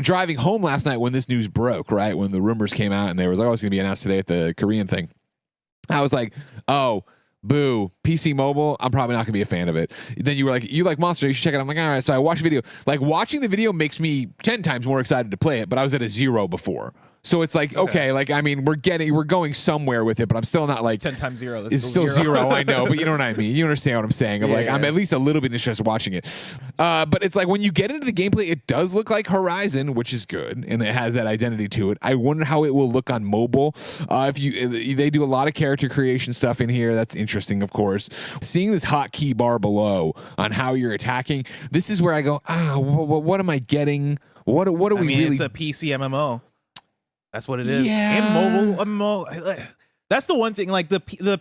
driving home last night when this news broke, right? When the rumors came out and they was like, oh, it's going to be announced today at the Korean thing. I was like, oh, boo, PC mobile, I'm probably not going to be a fan of it. Then you were like, you like Monster, you should check it out. I'm like, all right. So I watched the video. Like, watching the video makes me 10 times more excited to play it, but I was at a zero before. So it's like, okay, like, I mean, we're getting, we're going somewhere with it, but I'm still not like, It's ten times zero. It's still zero. I know, but you know what I mean. You understand what I'm saying? I'm Yeah, like, I'm at least a little bit interested watching it. Uh, but it's like when you get into the gameplay, it does look like Horizon, which is good, and it has that identity to it. I wonder how it will look on mobile. Uh, if you, they do a lot of character creation stuff in here, that's interesting, of course. Seeing this hotkey bar below on how you're attacking, this is where I go, ah, wh- wh- what am I getting? What what are I we mean, really? it's a PC MMO. That's what it is. Yeah. And mobile MMO. Um, that's the one thing. Like the the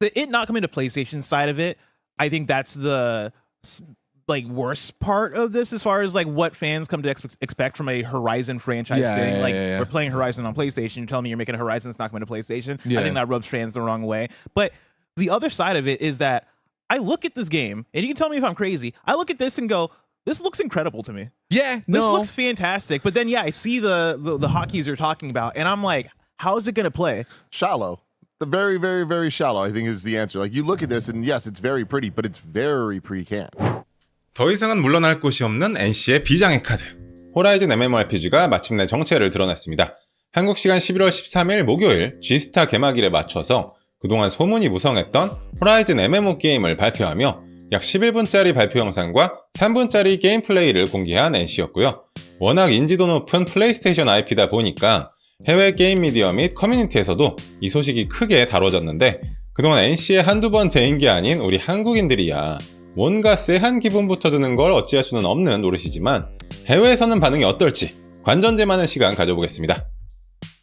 the it not coming to PlayStation side of it. I think that's the like worst part of this, as far as like what fans come to ex- expect from a Horizon franchise Yeah, thing. yeah, like yeah, we're playing Horizon on PlayStation. You're telling me you're making a Horizon that's not coming to PlayStation. Yeah. I think that rubs fans the wrong way. But the other side of it is that I look at this game, and you can tell me if I'm crazy. I look at this and go, "This looks incredible to me." yeah, This no. looks fantastic. But then, yeah, I see the, the the hotkeys you're talking about, and I'm like, how is it going to play? Shallow. The very, very, very shallow, I think, is the answer. Like, you look at this, and yes, it's very pretty, but it's very pre-canned. 더 이상은 물러날 곳이 없는 NC의 비장의 카드. 호라이즌 MMORPG가 마침내 정체를 드러냈습니다. 한국 시간 11월 13일 목요일 G스타 개막일에 맞춰서 그동안 소문이 무성했던 호라이즌 MMO 게임을 발표하며 약 11분짜리 발표 영상과 3분짜리 게임 플레이를 공개한 NC였고요. 워낙 인지도 높은 플레이스테이션 IP다 보니까 해외 게임 미디어 및 커뮤니티에서도 이 소식이 크게 다뤄졌는데 그동안 NC에 한두 번 대인 게 아닌 우리 한국인들이야 뭔가 쎄한 기분부터 드는 걸 어찌할 수는 없는 노릇이지만 해외에서는 반응이 어떨지 관전제 많은 시간 가져보겠습니다.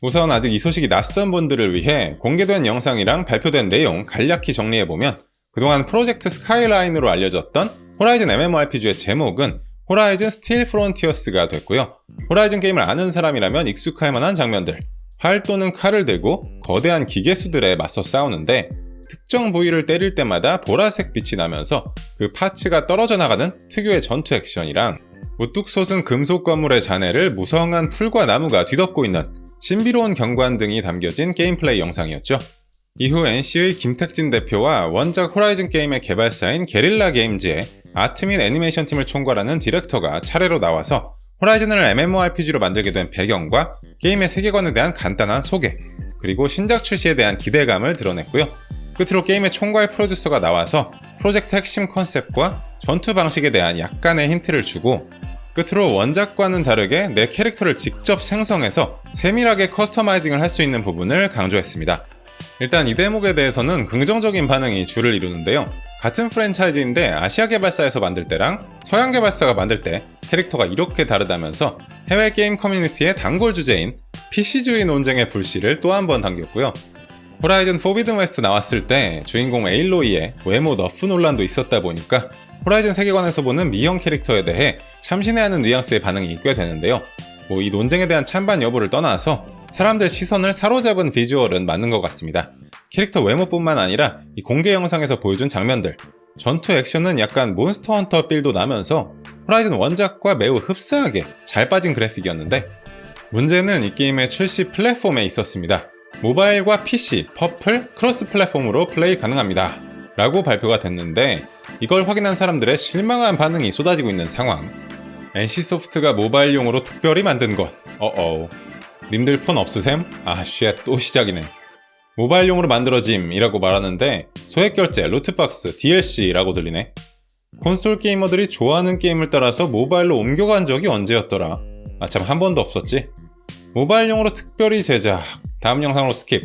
우선 아직 이 소식이 낯선 분들을 위해 공개된 영상이랑 발표된 내용 간략히 정리해보면 그동안 프로젝트 스카이라인으로 알려졌던 호라이즌 MMORPG의 제목은 호라이즌 스틸 프론티어스가 됐고요. 호라이즌 게임을 아는 사람이라면 익숙할 만한 장면들, 활 또는 칼을 들고 거대한 기계수들에 맞서 싸우는데 특정 부위를 때릴 때마다 보라색 빛이 나면서 그 파츠가 떨어져 나가는 특유의 전투 액션이랑 우뚝 솟은 금속 건물의 잔해를 무성한 풀과 나무가 뒤덮고 있는 신비로운 경관 등이 담겨진 게임 플레이 영상이었죠. 이후 NC의 김택진 대표와 원작 호라이즌 게임의 개발사인 게릴라 게임즈의 아트 및 애니메이션 팀을 총괄하는 디렉터가 차례로 나와서 호라이즌을 MMORPG로 만들게 된 배경과 게임의 세계관에 대한 간단한 소개, 그리고 신작 출시에 대한 기대감을 드러냈고요. 끝으로 게임의 총괄 프로듀서가 나와서 프로젝트 핵심 컨셉과 전투 방식에 대한 약간의 힌트를 주고 끝으로 원작과는 다르게 내 캐릭터를 직접 생성해서 세밀하게 커스터마이징을 할 수 있는 부분을 강조했습니다. 일단 이 대목에 대해서는 긍정적인 반응이 주를 이루는데요. 같은 프랜차이즈인데 아시아 개발사에서 만들 때랑 서양 개발사가 만들 때 캐릭터가 이렇게 다르다면서 해외 게임 커뮤니티의 단골 주제인 PC주의 논쟁의 불씨를 또 한 번 당겼고요. 호라이즌 포비든 웨스트 나왔을 때 주인공 에일로이의 외모 너프 논란도 있었다 보니까 호라이즌 세계관에서 보는 미형 캐릭터에 대해 참신해하는 뉘앙스의 반응이 꽤 되는데요. 뭐 이 논쟁에 대한 찬반 여부를 떠나서 사람들 시선을 사로잡은 비주얼은 맞는 것 같습니다. 캐릭터 외모뿐만 아니라 이 공개 영상에서 보여준 장면들, 전투 액션은 약간 몬스터 헌터 빌도 나면서 호라이즌 원작과 매우 흡사하게 잘 빠진 그래픽이었는데 문제는 이 게임의 출시 플랫폼에 있었습니다. 모바일과 PC, 퍼플, 크로스 플랫폼으로 플레이 가능합니다. 라고 발표가 됐는데 이걸 확인한 사람들의 실망한 반응이 쏟아지고 있는 상황. NC소프트가 모바일용으로 특별히 만든 것. 어어. 님들 폰 없으셈? 아, 쉣, 또 시작이네. 모바일용으로 만들어짐이라고 말하는데 소액 결제, 루트박스, DLC라고 들리네. 콘솔 게이머들이 좋아하는 게임을 따라서 모바일로 옮겨간 적이 언제였더라? 아, 참, 한 번도 없었지? 모바일용으로 특별히 제작. 다음 영상으로 스킵.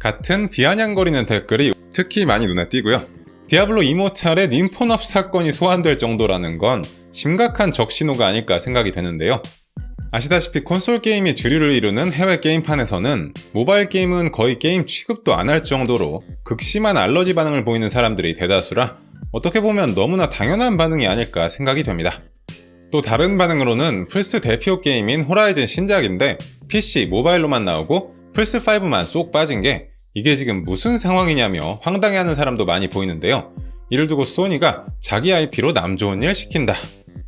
같은 비아냥거리는 댓글이 특히 많이 눈에 띄고요. 디아블로 이모탈의 님폰업 사건이 소환될 정도라는 건 심각한 적신호가 아닐까 생각이 되는데요. 아시다시피 콘솔 게임이 주류를 이루는 해외 게임판에서는 모바일 게임은 거의 게임 취급도 안 할 정도로 극심한 알러지 반응을 보이는 사람들이 대다수라 어떻게 보면 너무나 당연한 반응이 아닐까 생각이 됩니다. 또 다른 반응으로는 플스 대표 게임인 호라이즌 신작인데 PC, 모바일로만 나오고 플스5만 쏙 빠진 게 이게 지금 무슨 상황이냐며 황당해하는 사람도 많이 보이는데요. 이를 두고 소니가 자기 IP로 남 좋은 일 시킨다.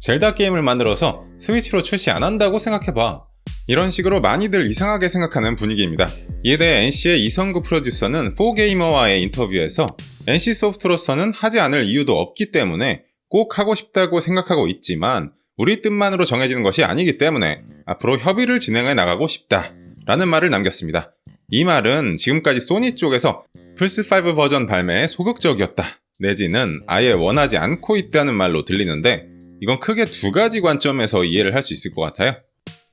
젤다 게임을 만들어서 스위치로 출시 안 한다고 생각해봐. 이런 식으로 많이들 이상하게 생각하는 분위기입니다. 이에 대해 NC의 이성구 프로듀서는 4게이머와의 인터뷰에서 NC 소프트로서는 하지 않을 이유도 없기 때문에 꼭 하고 싶다고 생각하고 있지만 우리 뜻만으로 정해지는 것이 아니기 때문에 앞으로 협의를 진행해 나가고 싶다. 라는 말을 남겼습니다. 이 말은 지금까지 소니 쪽에서 플스5 버전 발매에 소극적이었다. 내지는 아예 원하지 않고 있다는 말로 들리는데 이건 크게 두 가지 관점에서 이해를 할 수 있을 것 같아요.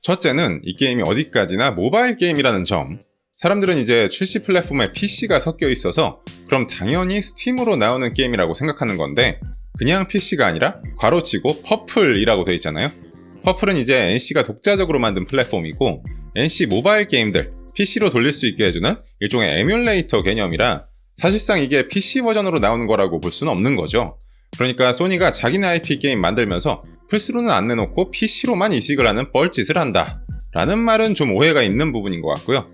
첫째는 이 게임이 어디까지나 모바일 게임이라는 점. 사람들은 이제 출시 플랫폼에 PC가 섞여 있어서 그럼 당연히 스팀으로 나오는 게임이라고 생각하는 건데 그냥 PC가 아니라 괄호치고 퍼플이라고 돼 있잖아요. 퍼플은 이제 NC가 독자적으로 만든 플랫폼이고 NC 모바일 게임들 PC로 돌릴 수 있게 해주는 일종의 에뮬레이터 개념이라 사실상 이게 PC 버전으로 나오는 거라고 볼 수는 없는 거죠. 그러니까 소니가 자기네 IP 게임 만들면서 플스로는 안 내놓고 PC로만 이식을 하는 뻘짓을 한다. 라는 말은 좀 오해가 있는 부분인 것 같고요.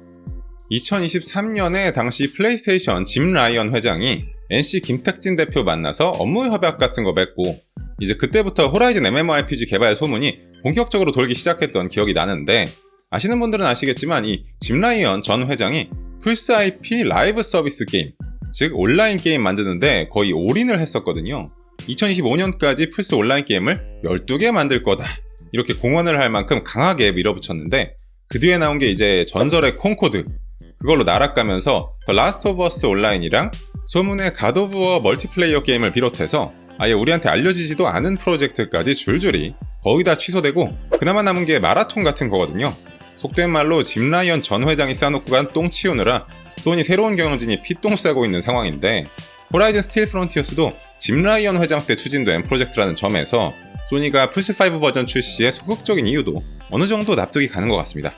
2023년에 당시 플레이스테이션 짐 라이언 회장이 NC 김택진 대표 만나서 업무 협약 같은 거 맺고 이제 그때부터 호라이즌 MMORPG 개발 소문이 본격적으로 돌기 시작했던 기억이 나는데 아시는 분들은 아시겠지만 이 짐 라이언 전 회장이 플스 IP 라이브 서비스 게임 즉 온라인 게임 만드는데 거의 올인을 했었거든요. 2025년까지 플스 온라인 게임을 12개 만들 거다. 이렇게 공언을 할 만큼 강하게 밀어붙였는데 그 뒤에 나온 게 이제 전설의 콩코드 그걸로 날아가면서 더 라스트 오브 어스 온라인이랑 소문의 갓 오브 워 멀티플레이어 게임을 비롯해서 아예 우리한테 알려지지도 않은 프로젝트까지 줄줄이 거의 다 취소되고 그나마 남은 게 마라톤 같은 거거든요. 속된 말로 짐 라이언 전 회장이 싸놓고 간 똥 치우느라 소니 새로운 경영진이 피똥 싸고 있는 상황인데 호라이즌 스틸 프론티어스도 짐 라이언 회장 때 추진된 프로젝트라는 점에서 소니가 플스5 버전 출시에 소극적인 이유도 어느 정도 납득이 가는 것 같습니다.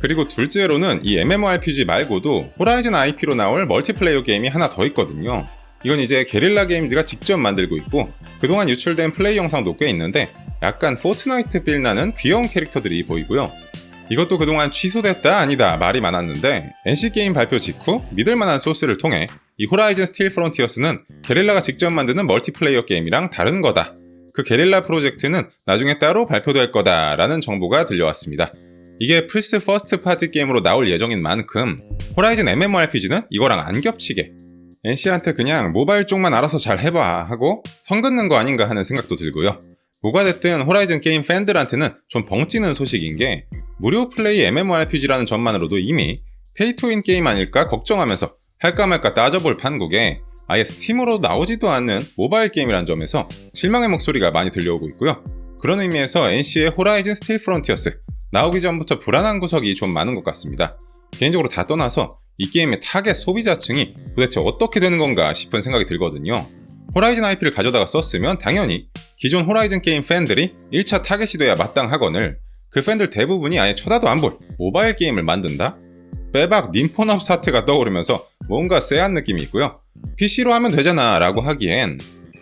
그리고 둘째로는 이 MMORPG 말고도 호라이즌 IP로 나올 멀티플레이어 게임이 하나 더 있거든요. 이건 이제 게릴라 게임즈가 직접 만들고 있고 그동안 유출된 플레이 영상도 꽤 있는데 약간 포트나이트 빌 나는 귀여운 캐릭터들이 보이고요. 이것도 그동안 취소됐다 아니다 말이 많았는데 NC 게임 발표 직후 믿을만한 소스를 통해 이 호라이즌 스틸 프론티어스는 게릴라가 직접 만드는 멀티플레이어 게임이랑 다른 거다. 그 게릴라 프로젝트는 나중에 따로 발표될 거다라는 정보가 들려왔습니다. 이게 플스 퍼스트 파티 게임으로 나올 예정인 만큼 호라이즌 MMORPG는 이거랑 안 겹치게 NC한테 그냥 모바일 쪽만 알아서 잘 해봐 하고 선 긋는 거 아닌가 하는 생각도 들고요. 뭐가 됐든 호라이즌 게임 팬들한테는 좀 벙찌는 소식인 게 무료 플레이 MMORPG라는 점만으로도 이미 페이투인 게임 아닐까 걱정하면서 할까 말까 따져볼 판국에 아예 스팀으로 나오지도 않는 모바일 게임이란 점에서 실망의 목소리가 많이 들려오고 있고요. 그런 의미에서 NC의 호라이즌 스틸 프론티어스 나오기 전부터 불안한 구석이 좀 많은 것 같습니다. 개인적으로 다 떠나서 이 게임의 타겟 소비자층이 도대체 어떻게 되는 건가 싶은 생각이 들거든요. 호라이즌 IP를 가져다가 썼으면 당연히 기존 호라이즌 게임 팬들이 1차 타겟이 돼야 마땅하거늘 그 팬들 대부분이 아예 쳐다도 안 볼 모바일 게임을 만든다? 빼박 님폰업 사태가 떠오르면서 뭔가 쎄한 느낌이 있고요. PC로 하면 되잖아 라고 하기엔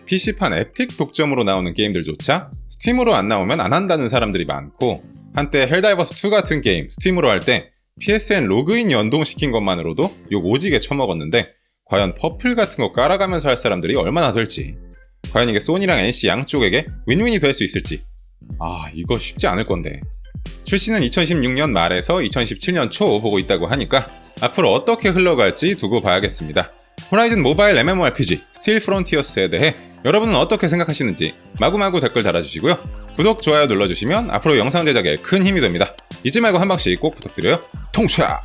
PC판 에픽 독점으로 나오는 게임들조차 스팀으로 안 나오면 안 한다는 사람들이 많고 한때 헬다이버스2 같은 게임 스팀으로 할 때 PSN 로그인 연동시킨 것만으로도 욕 오지게 처먹었는데 과연 퍼플 같은 거 깔아가면서 할 사람들이 얼마나 될지 과연 이게 소니랑 NC 양쪽에게 윈윈이 될 수 있을지 아 이거 쉽지 않을 건데 출시는 2016년 말에서 2017년 초 보고 있다고 하니까 앞으로 어떻게 흘러갈지 두고 봐야겠습니다. 호라이즌 모바일 MMORPG 스틸 프론티어스에 대해 여러분은 어떻게 생각하시는지 마구마구 댓글 달아주시고요. 구독, 좋아요 눌러주시면 앞으로 영상 제작에 큰 힘이 됩니다. 잊지 말고 한 방씩 꼭 부탁드려요. 통샤!